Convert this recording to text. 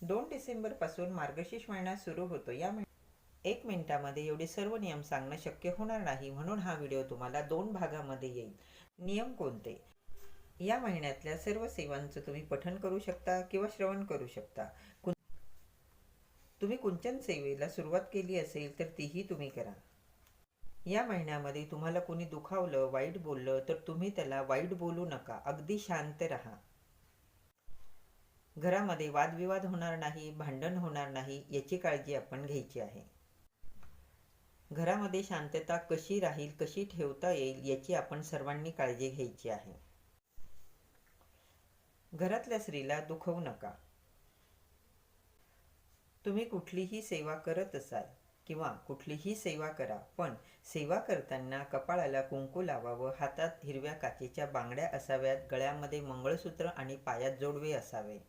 दोन डिसेंबरपासून मार्गशीर्ष महिना सुरू होतो. या महिन्यात एक मिनिटामध्ये एवढे सर्व नियम सांगणं शक्य होणार नाही म्हणून हा व्हिडिओ तुम्हाला दोन भागामध्ये येईल. नियम कोणते? या महिन्यातल्या सर्व सेवांचं तुम्ही पठण करू शकता किंवा श्रवण करू शकता. कुं- तुम्ही कुंचन सेवेला सुरुवात केली असेल तर तीही तुम्ही करा. या महिन्यामध्ये तुम्हाला कोणी दुखावलं वाईट बोललं तर तुम्ही त्याला वाईट बोलू नका. अगदी शांत राहा. घरामध्ये वादविवाद होणार नाही भांडण होणार नाही याची काळजी आपण घ्यायची आहे. घरामध्ये शांतता कशी राहील कशी ठेवता येईल याची आपण सर्वांनी काळजी घ्यायची आहे. घरातल्या स्त्रीला दुखवू नका. तुम्ही कुठलीही सेवा करत असाल किंवा कुठलीही सेवा करा पण सेवा करताना कपाळाला कुंकू लावावं हातात हिरव्या काचेच्या बांगड्या असाव्यात गळ्यामध्ये मंगळसूत्र आणि पायात जोडवे असावे.